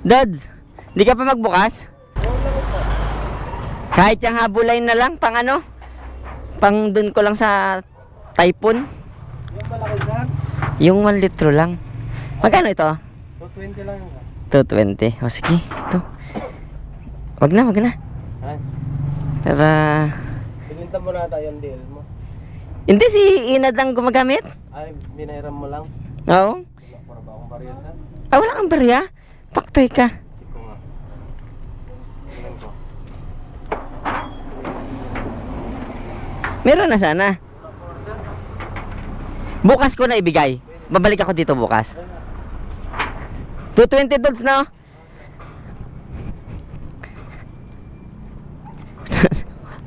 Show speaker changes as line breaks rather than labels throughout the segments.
Dads, di ka pa magbukas? Kahit yung habulay na lang, pang ano? Pang dun ko lang sa Typhoon.
Yung malaki sir,
Yung 1 litro lang. Magkano ito?
220 lang yun. sir.
220. O sige, ito. Wag na, wag na.
Ay,
Para...
pininta mo na tayo yung deal mo.
Hindi, si Inad lang gumagamit.
Ay, binairam mo lang.
Oo.
Wala para ba akong barya sir?
Ah, wala kang barya? Paktay ka. Meron na sana. Bukas ko na ibigay. Babalik ako dito bukas. 220 dollars na.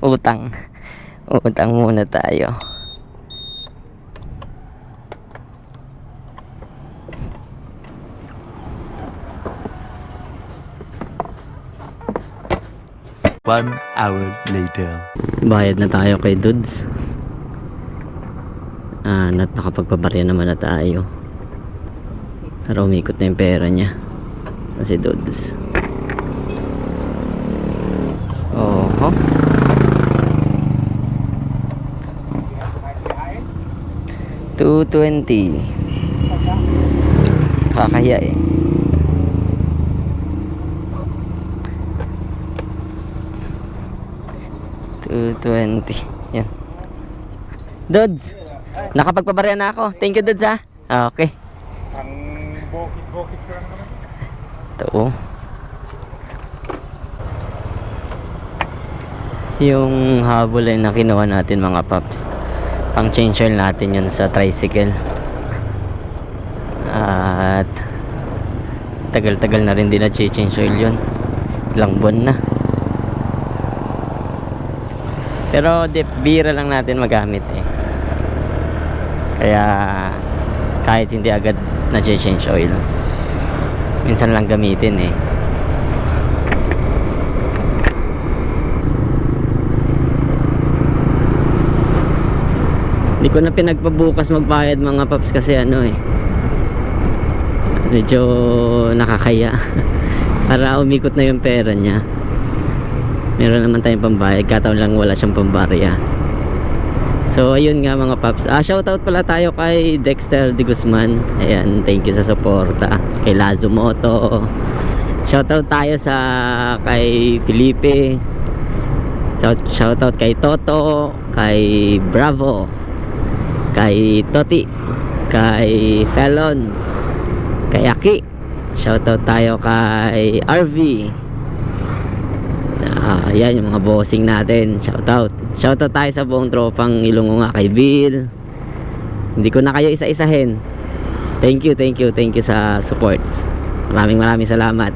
oh. Utang. Utang muna tayo.
One hour later.
Bayad na tayo kay Dudes. Ah, nat nakapagpabarya naman na tayo. Pero umikot na yung pera niya. Kasi Dudes. Oho. Two twenty. Kakaya eh. Two twenty. Yan. Dudes. Nakapagpabarya na ako. Thank you, Dudes ha. Ah, Okay.
Ang bukit-bukit ko lang naman.
Ito oh. Yung habol ay na kinuha natin mga paps. Pang change oil natin yun sa tricycle. At tagal-tagal na rin din na change oil yun. Ilang buwan na. Pero di, bira lang natin magamit eh. Kaya kahit hindi agad na change oil minsan lang gamitin eh. Hindi ko na pinagpabukas magbayad mga paps kasi ano eh. Medyo nakakaya. Para umikot na yung pera niya meron naman tayong pambayad kataon lang wala siyang pambarya So ayun nga mga paps. Ah shoutout pala tayo kay Dexter De Guzman. Ayan, thank you sa suporta. Kay Lazo Moto. Shoutout tayo sa kay Felipe. Shout shoutout kay Toto, kay Bravo, kay Toti, kay Felon, kay Aki. Shoutout tayo kay RV. Ah, yan yung mga bossing natin. Shoutout. Shoutout tayo sa buong tropang Ilonggo nga kay Bill. Hindi ko na kayo isa-isahin. Thank you, thank you, thank you sa supports. Maraming maraming salamat.